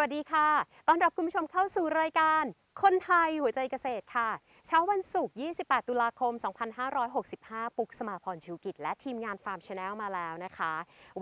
วัสดีค่ะ ต้อนรับคุณผู้ชมเข้าสู่รายการ คนไทยหัวใจเกษตรค่ะ เช้าวันศุกร์ 28 ตุลาคม 2565 ปุกสมาพรชิวกิจ และทีมงานฟาร์มชาแนลมาแล้วนะคะ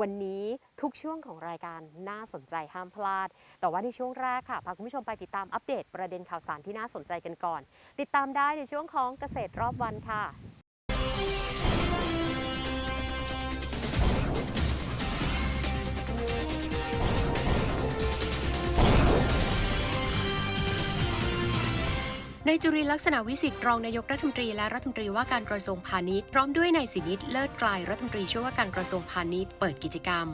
วันนี้ทุกช่วงของรายการน่าสนใจห้ามพลาด แต่ว่าในช่วงแรกค่ะ พาคุณผู้ชมไปติดตามอัปเดตประเด็นข่าวสารที่น่าสนใจกันก่อน ติดตามได้ในช่วงของเกษตรรอบวันค่ะ นายจุรินลักษณะวิสิทธิ์รองนายกรัฐมนตรีและรัฐมนตรีว่าการกระทรวงพาณิชย์ พร้อมด้วยนายสินิตเลิศกลายรัฐมนตรีช่วยว่าการกระทรวงพาณิชย์เปิดกิจกรรม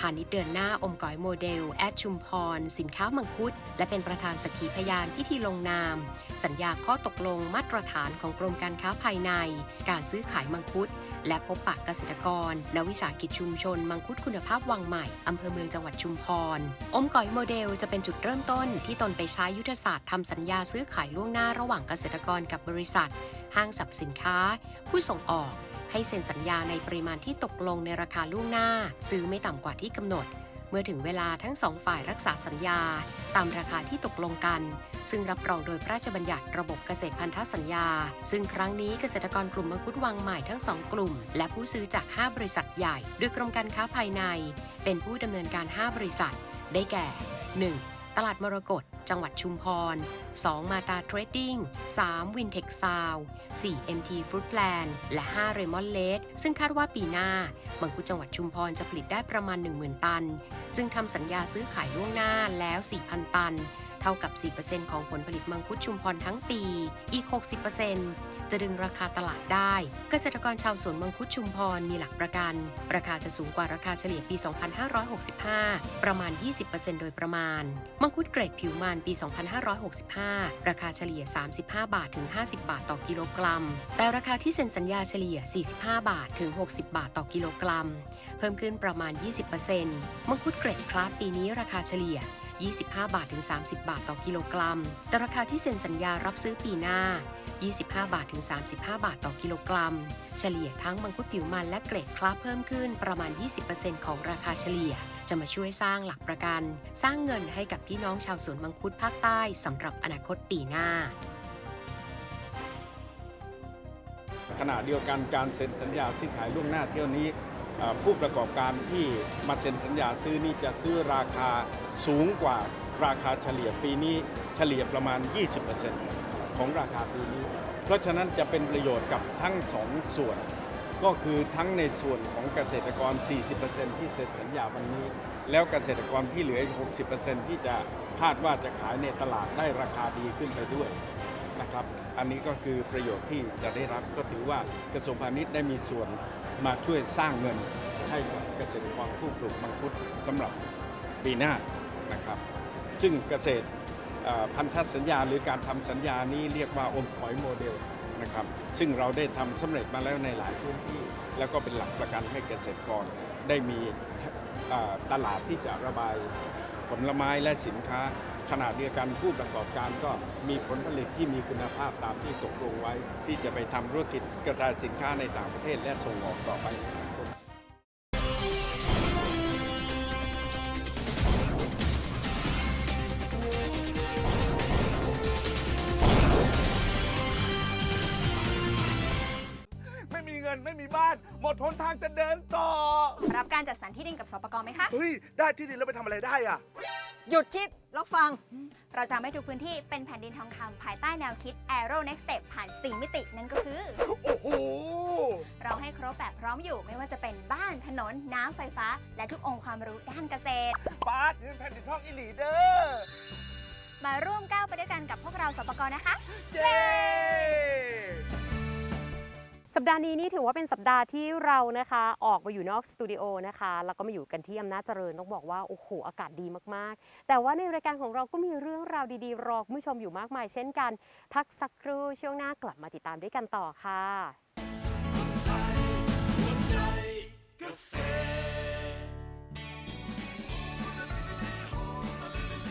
พาณิชย์เดือนหน้าอมก๋อยโมเดล แอดชุมพร สินค้ามังคุด และเป็นประธานสักขีพยานพิธีลงนาม สัญญาข้อตกลงมาตรฐานของกรมการค้าภายใน การซื้อขายมังคุด และพบปะเกษตรกรณวิสาหกิจชุมชน มังคุดคุณภาพวังใหม่อำเภอเมืองจังหวัดชุมพร อมก๋อยโมเดลจะเป็นจุดเริ่มต้นที่ตนไปใช้ยุทธศาสตร์ทำสัญญาซื้อขายล่วงหน้าระหว่างเกษตรกรกับบริษัท ห้างสรรพสินค้า ผู้ส่งออกให้เซ็นสัญญาในปริมาณที่ตกลงในราคาล่วงหน้า ซื้อไม่ต่ำกว่าที่กำหนด เมื่อถึงเวลาทั้งสองฝ่ายรักษาสัญญา ตามราคาที่ตกลงกัน ซึ่งรับรองโดยพระราชบัญญัติระบบเกษตรพันธสัญญา ซึ่งครั้งนี้เกษตรกรกลุ่มมังคุดวังใหม่ทั้งสองกลุ่ม และผู้ซื้อจาก 5 บริษัทใหญ่โดยกรมการค้าภายใน เป็นผู้ดำเนินการ 5 บริษัท ได้แก่ 1. ตลาดมรกตจังหวัดชุมพร 2. มาตาเทรดดิ้ง 3. วินเทคซาว 4. MT Fruitland และ 5. เรมอนเลดซึ่งคาดว่าปีหน้า มังคุดจังหวัดชุมพรจะผลิตได้ประมาณ 10,000 ตัน จึงทำสัญญาซื้อขายล่วงหน้าแล้ว 4,000 ตัน เท่ากับ 4%ของผลผลิตมังคุดชุมพรทั้งปี อีก 60% จะดึงราคาตลาดได้ เกษตรกรชาวสวนมังคุดชุมพรมีหลักประกัน ราคาจะสูงกว่าราคาเฉลี่ยปี 2565 ประมาณ 20%โดยประมาณ มังคุดเกรดผิวมันปี 2565 ราคาเฉลี่ย 35 บาทถึง 50 บาทต่อกิโลกรัม แต่ราคาที่เซ็นสัญญาเฉลี่ย 45 บาทถึง 60 บาทต่อกิโลกรัม เพิ่มขึ้นประมาณ 20%มังคุดเกรดคลาสปีนี้ราคาเฉลี่ย25 บาทถึง 30 บาทต่อกิโลกรัม แต่ราคาที่เซ็นสัญญารับซื้อปีหน้า 25 บาทถึง 35 บาทต่อกิโลกรัม เฉลี่ยทั้งมังคุดผิวมันและเกรดคลาเพิ่มขึ้นประมาณ 20%ของราคาเฉลี่ย จะมาช่วยสร้างหลักประกัน สร้างเงินให้กับพี่น้องชาวสวนมังคุดภาคใต้สำหรับอนาคตปีหน้าขณะเดียวกันการเซ็นสัญญาซื้อขายล่วงหน้าเที่ยวนี้ผู้ประกอบการที่มาเซ็นสัญญาซื้อนี่จะซื้อราคาสูงกว่าราคาเฉลี่ยปีนี้เฉลี่ยประมาณ 20% ของราคาปีนี้ เพราะฉะนั้นจะเป็นประโยชน์กับทั้งสองส่วน ก็คือทั้งในส่วนของเกษตรกร 40%ที่เซ็นสัญญาวันนี้ แล้วเกษตรกรที่เหลือ 60%ที่จะคาดว่าจะขายในตลาดได้ราคาดีขึ้นไปด้วยนะครับ อันนี้ก็คือประโยชน์ที่จะได้รับก็ถือว่ากระทรวงพาณิชย์ได้มีส่วนมาช่วยสร้างเงินให้กับเกษตรกรผู้ปลูกมังคุดสำหรับปีหน้านะครับ ซึ่งเกษตร พันธสัญญาหรือการทำสัญญานี้เรียกว่าอมขอยโมเดลนะครับซึ่งเราได้ทำสำเร็จมาแล้วในหลายพื้นที่ แล้วก็เป็นหลักประกันให้เกษตรกร ได้มีตลาดที่จะระบายผลไม้และสินค้าขณะเดียวกันผู้ประกอบการก็มีผลผลิตที่มีคุณภาพตามที่ตกลงไว้ ที่จะไปทำธุรกิจกระจายสินค้าในต่างประเทศและส่งออกต่อไป หมดหนทางจะเดินต่อ รับการจัดสรรที่ดินกับสปกรไหมคะ เฮ้ย ได้ที่ดินแล้วไปทำอะไรได้อะ หยุดคิดแล้วฟัง เราจะไม่ทุกพื้นที่เป็นแผ่นดินทองคำภายใต้แนวคิด Aero Next Step ผ่าน 4 มิตินั่นก็คือ โอ้โห เราให้ครบแบบพร้อมอยู่ไม่ว่าจะเป็นบ้านถนนน้ำไฟฟ้า และทุกองค์ความรู้ด้านเกษตร ปาร์ตนี่เป็นแผ่นดินทองอีหลีเด้อ มาร่วมก้าวไปด้วยกันกับพวกเราสปกรนะคะ เย้ สัปดาห์นี้นี่ถือว่าเป็นสัปดาห์ที่เรานะคะออกมาอยู่นอกสตูดิโอนะคะแล้วก็มาอยู่กันที่อำนาจเจริญต้องบอกว่าโอ้โหอากาศดีมากๆ แต่ว่าในรายการของเราก็มีเรื่องราวดีๆ รอคุณผู้ชมอยู่มากมาย เช่นกัน พักสักครู่ช่วงหน้ากลับมาติดตามด้วยกันต่อค่ะ Cause